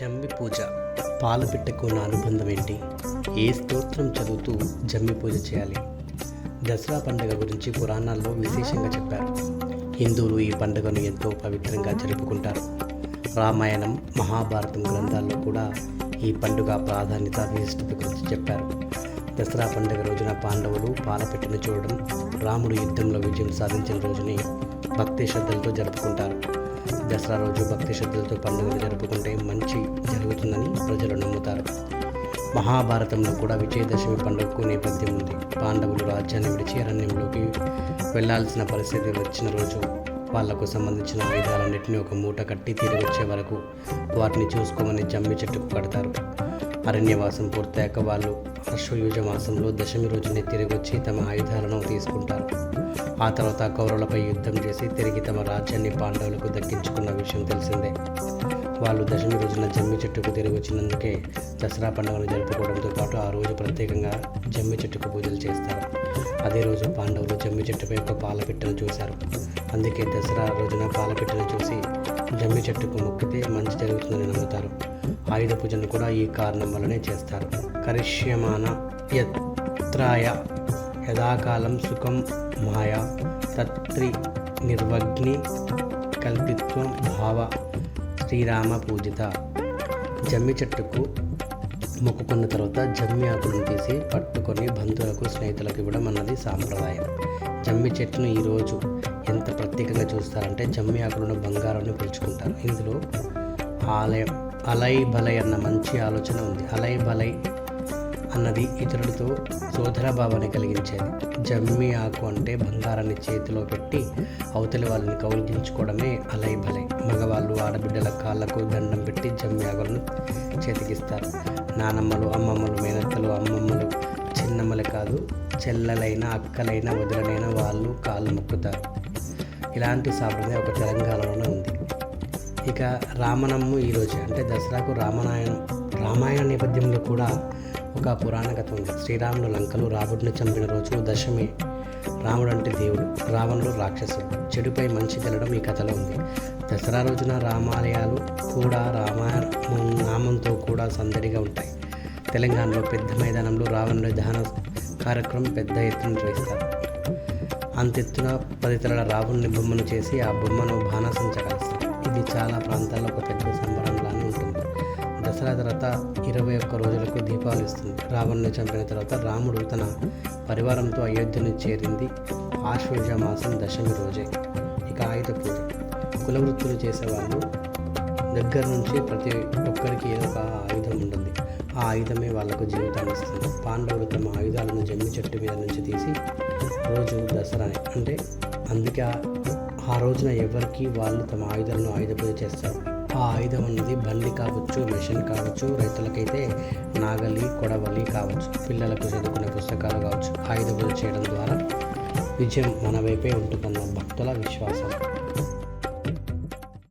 జమ్మి పూజ. పాలపిట్టకు నా అనుబంధం ఏంటి ఏ స్తోత్రం చదువుతూ జమ్మి పూజ చేయాలి? దసరా పండుగ గురించి పురాణాల్లో విశేషంగా చెప్పారు. హిందువులు ఈ పండుగను ఎంతో పవిత్రంగా జరుపుకుంటారు. రామాయణం మహాభారతం గ్రంథాల్లో కూడా ఈ పండుగ ప్రాధాన్యత విశిష్టత గురించి చెప్పారు. దసరా పండుగ రోజున పాండవులు పాలపిట్టను చూడడం రాముడు యుద్ధంలో విజయం సాధించిన రోజుని భక్తి శ్రద్ధలతో జరుపుకుంటారు. దసరా రోజు భక్తి శ్రద్ధలతో పండుగలు జరుపుకుంటే మంచి జరుగుతుందని ప్రజలు నమ్ముతారు. మహాభారతంలో కూడా విజయదశమి పండుగకు నేపథ్యం ఉంది. పాండవులు రాజ్యాన్ని విడిచి అరణ్యంలోకి వెళ్ళాల్సిన పరిస్థితి వచ్చిన రోజు వాళ్ళకు సంబంధించిన ఆయుధాలన్నింటినీ ఒక మూట కట్టి తిరిగి వచ్చే వరకు వాటిని చూసుకోమని జమ్మి చెట్టుకు కడతారు. అరణ్యవాసం పూర్తయ్యాక వాళ్ళు అశ్వయుజ మాసంలో దశమి రోజునే తిరిగి వచ్చి తమ ఆయుధాలను తీసుకుంటారు. ఆ తర్వాత కౌరవులపై యుద్ధం చేసి తిరిగి తమ రాజ్యాన్ని పాండవులకు దక్కించుకున్న విషయం తెలిసిందే. వాళ్ళు దశమి రోజున జమ్మి చెట్టుకు తిరిగి వచ్చినందుకే దసరా పండుగను జరుపుకోవడంతో పాటు ఆ రోజు ప్రత్యేకంగా జమ్మి చెట్టుకు పూజలు చేస్తారు. అదే రోజు పాండవులు జమ్మి చెట్టుపై ఒక పాలపిట్టను చూశారు. అందుకే దసరా రోజున పాలపిట్టను చూసి జమ్మి చెట్టుకు మొక్కితే మంచి జరుగుతుందని నమ్ముతారు. ఆయుధ పూజను కూడా ఈ కారణం వల్లనే చేస్తారు. కరిష్యమాన యత్రాయ యథాకాలం సుఖం మాయ తత్రి నిర్వగ్ని కల్పిత్వం భావ శ్రీరామ పూజిత. జమ్మి చెట్టుకు మొక్కుకున్న తర్వాత జమ్మి ఆకులను తీసి పట్టుకొని బంధువులకు స్నేహితులకు ఇవ్వడం అన్నది సాంప్రదాయం. జమ్మి చెట్టును ఈరోజు ఎంత ప్రత్యేకంగా చూస్తారంటే జమ్మి ఆకులను బంగారాన్ని పిలుచుకుంటారు. ఇందులో ఆలయం అలై బలై అన్న మంచి ఆలోచన ఉంది. అలై బలై అన్నది ఇతరులతో సోదరభావాన్ని కలిగించేది. జమ్మి ఆకు అంటే బంగారాన్ని చేతిలో పెట్టి అవతలి వాళ్ళని కౌలిగించుకోవడమే అలై బలై. మగవాళ్ళు ఆడబిడ్డల కాళ్ళకు దండం పెట్టి జమ్మి ఆకులను చేతికిస్తారు. నానమ్మలు అమ్మమ్మలు మేనత్తలు అమ్మమ్మలు చిన్నమ్మలు కాదు చెల్లెలైన అక్కలైన వదిలనైన వాళ్ళు కాళ్ళు మొక్కుతారు. ఇలాంటి సాంప్రదాయం ఒక తెలంగాణలోనే ఉంది. ఇక రామనమ్ము ఈరోజు అంటే దసరాకు రామనాయణం రామాయణ నేపథ్యంలో కూడా ఒక పురాణ కథ ఉంది. శ్రీరాముడు లంకలు రాముడిని చంపిన రోజు దశమి రాముడు అంటే దేవుడు రావణుడు రాక్షసుడు. చెడుపై మంచి తెలడం ఈ కథలో ఉంది. దసరా రోజున రామాలయాలు కూడా రామాయణ నామంతో కూడా సందడిగా ఉంటాయి. తెలంగాణలో పెద్ద మైదానంలో రావణుడి దహన కార్యక్రమం పెద్ద ఎత్తున చేస్తారు అంతెత్తున పది తలల రావణుని బొమ్మను చేసి ఆ బొమ్మను బాణాసంచ ఇది చాలా ప్రాంతాల్లో ఒక పెద్ద సంబరంలానే ఉంటుంది. దసరా తర్వాత ఇరవై ఒక్క రోజులకు దీపావళి ఇస్తుంది రావణుని చంపిన తర్వాత రాముడు తన పరివారంతో అయోధ్యను చేరింది. ఆశ్వజ మాసం దశమి రోజే. ఇక ఆయుధ పూజ. కులవృత్తులు చేసేవాళ్ళు దగ్గర నుంచి ప్రతి ఒక్కరికి ఏదో ఒక ఆయుధం ఉంటుంది. ఆ ఆయుధమే వాళ్ళకు జీవితాన్ని ఇస్తుంది. పాండవులు తమ ఆయుధాలను జమ్మి చెట్టు మీద నుంచి తీసి రోజు దసరా అంటే అందుకే ఆ- రోజున ఎవరికి వాళ్ళు తమ ఆయుధాలను ఆయుధ పూజ చేస్తారు. ఆ ఆయుధం అనేది బండి కావచ్చు మెషిన్ కావచ్చు రైతులకైతే నాగలి కొడవలి కావచ్చు పిల్లలకు చదువుకునే పుస్తకాలు కావచ్చు ఆయుధ పూజ చేయడం ద్వారా విజయం మన వైపే ఉంటుందన్న భక్తుల విశ్వాసం.